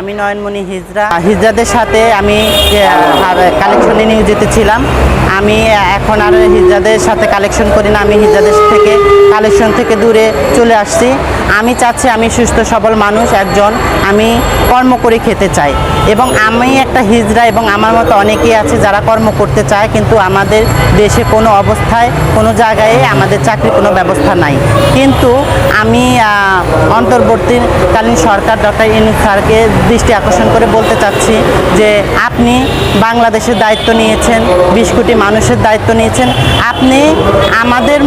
আমি নয়নমণি হিজরা। হিজরাদের সাথে আমি কালেকশনে নিয়োজিত ছিলাম। আমি এখন আর হিজরাদের সাথে কালেকশন করি না। আমি হিজরাদের থেকে কালেকশন থেকে দূরে চলে আসছি। আমি চাচ্ছি আমি সুস্থ, সবল মানুষ, একজন। আমি কর্ম করে খেতে চাই। এবং আমি একটা হিজরা এবং আমার মতো অনেকেই আছে যারা কর্ম করতে চায়, কিন্তু আমাদের দেশে কোনো অবস্থায়, কোনো জায়গায় আমাদের চাকরির কোনো ব্যবস্থা নাই। কিন্তু আমি অন্তর্বর্তীকালীন সরকার ডক্টর ইনু স্যারকে দৃষ্টি আকর্ষণ করে বলতে চাচ্ছি যে আপনি বাংলাদেশের দায়িত্ব নিয়েছেন, বিশ কোটি মানুষের দায়িত্ব নিয়েছেন। আপনি আমাদের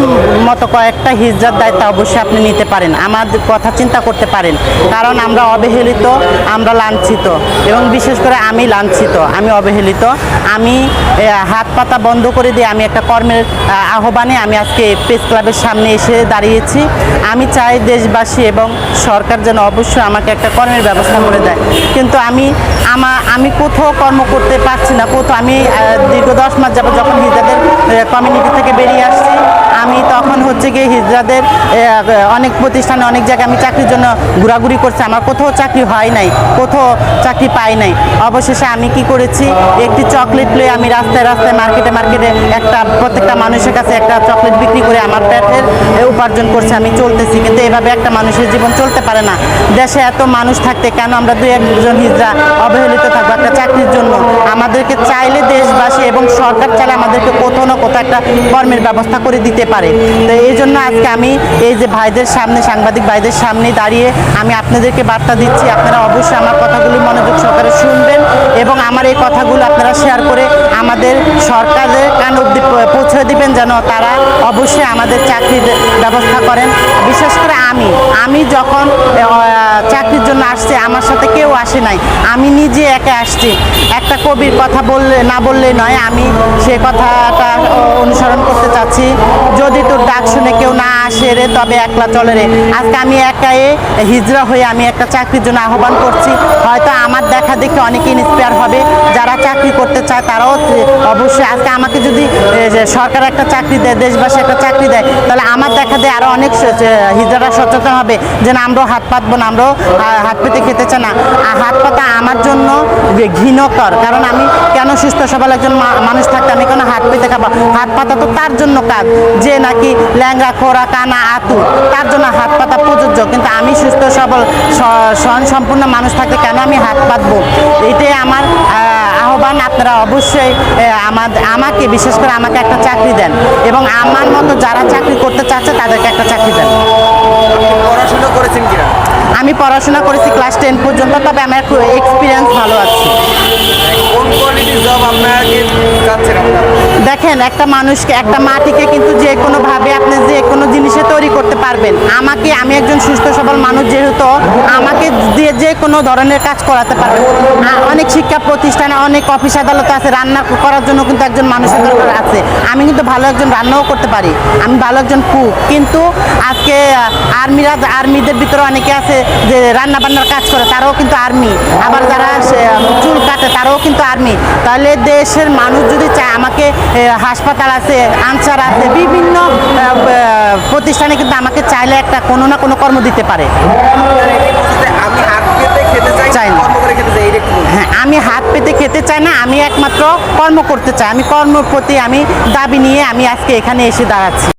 মতো কয়েকটা হিজড়ার দায়িত্ব অবশ্যই আপনি নিতে পারেন। আমাদের কথা চিন্তা করতে পারেন। কারণ আমরা অবহেলিত, আমরা লাঞ্ছিত। এবং বিশেষ করে আমি লাঞ্ছিত, আমি অবহেলিত। আমি হাত পাতা বন্ধ করে দিয়ে আমি একটা কর্মের আহ্বানে আমি আজকে প্রেস ক্লাবের সামনে এসে দাঁড়িয়েছি। আমি চাই দেশবাসী এবং সরকার যেন অবশ্যই আমাকে একটা কর্মের ব্যবস্থা করে দেয়। কিন্তু আমি আমা, আমি কোথাও কর্ম করতে পারছি না। কোথাও আমি দীর্ঘ দশ মাস যাব যখন নিজেদের কমিউনিটি থেকে বেরিয়ে আসছি আমি তখন হচ্ছে গিয়ে হিজড়াদের অনেক প্রতিষ্ঠানে, অনেক জায়গায় আমি চাকরির জন্য ঘোরাঘুরি করছি। আমার কোথাও চাকরি হয় নাই, কোথাও চাকরি পাই নাই। অবশেষে আমি কি করেছি? একটি চকলেট লয়ে আমি রাস্তায় রাস্তায় মার্কেটে মার্কেটে একটা, প্রত্যেকটা মানুষের কাছে একটা চকলেট বিক্রি করে আমার পেটের উপার্জন করছে আমি চলতেছি। কিন্তু এভাবে একটা মানুষের জীবন চলতে পারে না। দেশে এত মানুষ থাকতে কেন আমরা দুই একজন হিজড়া অবহেলিত থাকব একটা চাকরির জন্য? আমাদেরকে চাইলে দেশবাসী এবং সরকার চাইলে আমাদেরকে কোথাও না কোথাও একটা কর্মের ব্যবস্থা করে দিতে পারে তো এই জন্য আজকে আমি এই যে ভাইদের সামনে, সাংবাদিক ভাইদের সামনে দাঁড়িয়ে আমি আপনাদেরকে বার্তা দিচ্ছি। আপনারা অবশ্যই আমার কথাগুলি মনোযোগ সহকারে শুনবেন এবং আমার এই কথাগুলো আপনারা শেয়ার করে আমাদের সরকারের কান অব্দি পৌঁছে দিবেন যেন তারা অবশ্যই আমাদের চাকরির ব্যবস্থা করেন। বিশেষ করে আমি আমি যখন আসছি, আমার সাথে কেউ আসে নাই। আমি নিজে একা আসছি। একটা কবির কথা বললে, না বললে নয়, আমি সে কথাটা অনুসরণ করতে চাচ্ছি। যদি তোর ডাক শুনে কেউ না আসে রে, তবে একলা চলে রে। আজকে আমি একাই হিজড়া হয়ে আমি একটা চাকরির জন্য আহ্বান করছি। হয়তো আমার দেখা দেখে অনেকে ইন্সপায়ার হবে। যারা চাকরি করতে চায় তারাও অবশ্যই আজকে আমাকে যদি সরকার একটা চাকরি দেয়, দেশবাসী একটা চাকরি দেয়, তাহলে আমার দেখা দিয়ে আরও অনেক হিজড়ারা সচেতন হবে যে না, আমরাও হাত পাতবো না, আমরাও হাত পেতে খেতে চাই না। আর হাত পাতা আমার জন্য ঘৃণকর। কারণ আমি কেন সুস্থ সবল একজন মানুষ থাকতে আমি কেন হাত পেতে খাব? হাত পাতা তো তার জন্য কাজ। যে নাকি ল্যাংরা খোরা কানা, আতু, তার জন্য হাত পাতা প্রযোজ্য। কিন্তু আমি সুস্থ, সবল স্বয়ং সম্পূর্ণ মানুষ থাকতে কেন আমি হাত পাতবো? এটাই আমার আহ্বান। আপনারা অবশ্যই আমাদের আমাকে, বিশেষ করে আমাকে একটা চাকরি দেন। এবং আমার মতো যারা চাকরি করতে চাচ্ছে, তাদেরকে একটা চাকরি দেন। আমি পড়াশোনা করেছি ক্লাস টেন পর্যন্ত তবে আমার এক্সপিরিয়েন্স ভালো আছে। দেখেন, একটা মানুষকে, একটা মাটিকে কিন্তু যে কোনোভাবে আপনি যে কোনো জিনিসে তৈরি করতে পারবেন। আমাকে, আমি একজন সুস্থ, সবল মানুষ যেহেতু, আমাকে দিয়ে যে কোনো ধরনের কাজ করাতে পারবেন। অনেক শিক্ষা প্রতিষ্ঠানে অনেক অফিস আদালত আছে, রান্না করার জন্য কিন্তু একজন মানুষের দরকার আছে। আমি কিন্তু ভালো একজন রান্নাও করতে পারি, আমি ভালো একজন কুক কিন্তু আজকে আর্মিরা, আর্মিদের ভিতরে অনেকে আছে যে রান্না বান্নার কাজ করে, তারাও কিন্তু আর্মি। আবার যারা চুল কাটে তারাও কিন্তু আর্মি তাহলে দেশের মানুষ যদি চায় আমাকে হাসপাতাল আছে আনসার আছে বিভিন্ন প্রতিষ্ঠানে কিন্তু আমাকে চাইলে একটা কোনো না কোনো কর্ম দিতে পারে। চাই না। হ্যাঁ আমি হাত পেতে খেতে চাই না আমি একমাত্র কর্ম করতে চাই। আমি কর্মের প্রতি আমি দাবি নিয়ে আমি আজকে এখানে এসে দাঁড়াচ্ছি।